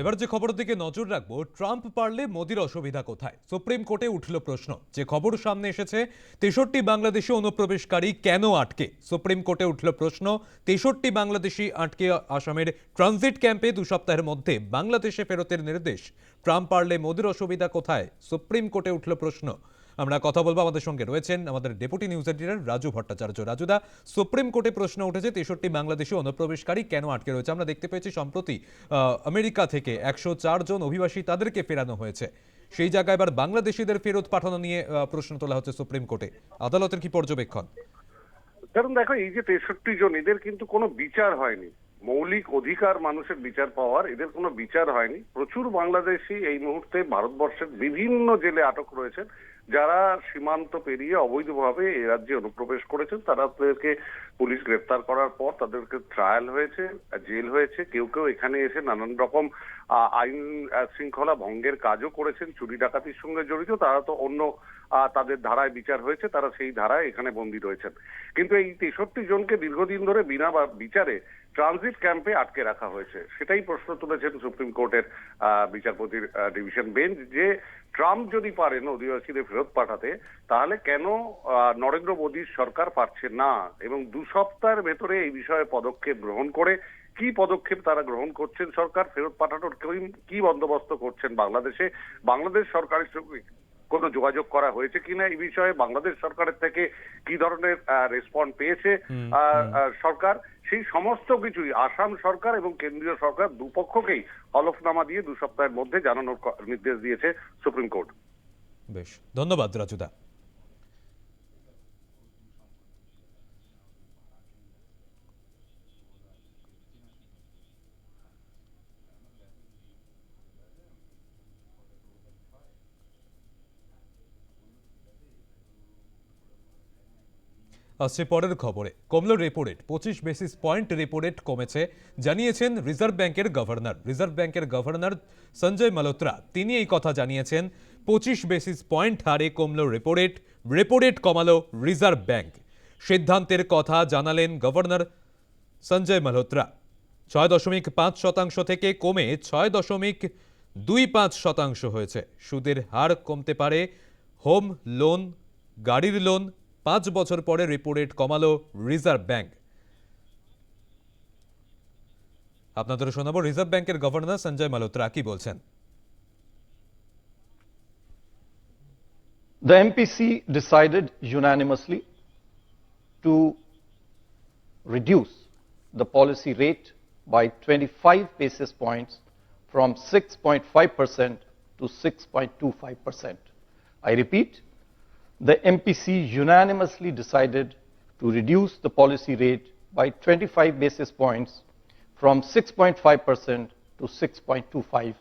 এবার যে খবরের দিকে নজর রাখব, ট্রাম্প পারলে মোদির অসুবিধা কোথায়? সুপ্রিম কোর্টে উঠল প্রশ্ন। যে খবর সামনে এসেছে, তেষট্টি বাংলাদেশি অনুপ্রবেশকারী কেন আটকে? সুপ্রিম কোর্টে উঠল প্রশ্ন, তেষট্টি বাংলাদেশি আটকে আসামের ট্রানজিট ক্যাম্পে দু সপ্তাহের মধ্যে বাংলাদেশে ফেরতের নির্দেশ। ট্রাম্প পারলে মোদির অসুবিধা কোথায়? সুপ্রিম কোর্টে উঠল প্রশ্ন। আমরা কথা বলব আমাদের সঙ্গে রয়েছেন আমাদের deputy news editor Raju Bhattacharya. রাজুদা supreme কোর্টে প্রশ্ন উঠেছে, তেষট্টি বাংলাদেশি অনুপ্রবেশকারী কেন আটকে রয়েছে? আমরা দেখতে পেয়েছি সম্প্রতি আমেরিকা থেকে একশো চার জন অভিবাসী তাদেরকে ফেরানো হয়েছে। সেই জায়গায় এবার বাংলাদেশিদের ফেরত পাঠানো নিয়ে প্রশ্ন তোলা হচ্ছে সুপ্রিম কোর্টে। আদালতের কি পর্যবেক্ষণ? কারণ দেখো, এই যে তেষট্টি জন, এদের কিন্তু কোনো বিচার হয়নি। মৌলিক অধিকার মানুষের বিচার পাওয়ার, এদের কোনো বিচার হয়নি। প্রচুর বাংলাদেশি এই মুহূর্তে ভারতবর্ষের বিভিন্ন জেলে আটক রয়েছেন। যারা সীমান্ত পেরিয়ে অবৈধভাবে এ রাজ্যে অনুপ্রবেশ করেছেন, তারা তাদেরকে পুলিশ গ্রেপ্তার করার পর তাদেরকে ট্রায়াল হয়েছে, জেল হয়েছে। কেউ কেউ এখানে এসে নানান রকম আইন শৃঙ্খলা ভঙ্গের কাজও করেছেন, চুরি ডাকাতির সঙ্গে জড়িত। তারা তো অন্য তাদের ধারায় বিচার হয়েছে, তারা সেই ধারায় এখানে বন্দী রয়েছেন। কিন্তু এই তেষট্টি জনকে দীর্ঘদিন ধরে বিনা বিচারে ট্রানজিট ক্যাম্পে আটকে রাখা হয়েছে। সেটাই প্রশ্ন তুলেছেন সুপ্রিম কোর্টের বিচারপতির ডিভিশন বেঞ্চ যে ট্রাম্প যদি পারেন অধিবাসীদের ফেরত পাঠাতে, তাহলে কেন নরেন্দ্র মোদীর সরকার পারছে না? এবং দু সপ্তাহের ভেতরে এই বিষয়ে পদক্ষেপ গ্রহণ করে কি পদক্ষেপ তারা গ্রহণ করছেন সরকার? ফেরত পাঠানোর কি- বন্দোবস্ত করছেন বাংলাদেশে? বাংলাদেশ সরকারের কোনো যোগাযোগ করা হয়েছে কিনা এই বিষয়ে বাংলাদেশ সরকারের থেকে কি ধরনের রেসপন্ড পেয়েছে সরকার সেই সমস্ত কিছুই আসাম সরকার এবং কেন্দ্রীয় সরকার দুপক্ষকেই হলফনামা দিয়ে দু সপ্তাহের মধ্যে জানানোর নির্দেশ দিয়েছে সুপ্রিম কোর্ট। বেশ ধন্যবাদ রাজুদা। আসছে পরের খবরে। কমলো রেপো রেট পঁচিশ বেসিস পয়েন্ট রেপো রেট কমেছে, জানিয়েছেন রিজার্ভ ব্যাংকের গভর্নর। রিজার্ভ ব্যাংকের গভর্নর সঞ্জয় মালোত্রা তিনি এই কথা জানিয়েছেন, পঁচিশ বেসিস পয়েন্ট হারে কমলো রেপো রেট রেপো রেট কমালো রিজার্ভ ব্যাংক। সিদ্ধান্তের কথা জানালেন গভর্নর সঞ্জয় মালহোত্রা। ছয় দশমিক পাঁচ শতাংশ থেকে কমে ছয় দশমিক দুই পাঁচ শতাংশ হয়েছে। সুদের হার কমতে পারে, হোম লোন, গাড়ির লোন পাঁচ বছর পরে রেপো রেট কমালো রিজার্ভ ব্যাংক আপনাদের শোনাবো রিজার্ভ ব্যাংকের গভর্নর সঞ্জয় মালহোত্রা কি বলছেন The MPC decided unanimously to reduce the policy rate by 25 basis points from 6.5% to 6.25%. I repeat, the MPC unanimously decided to reduce the policy rate by 25 basis points from 6.5% to 6.25%.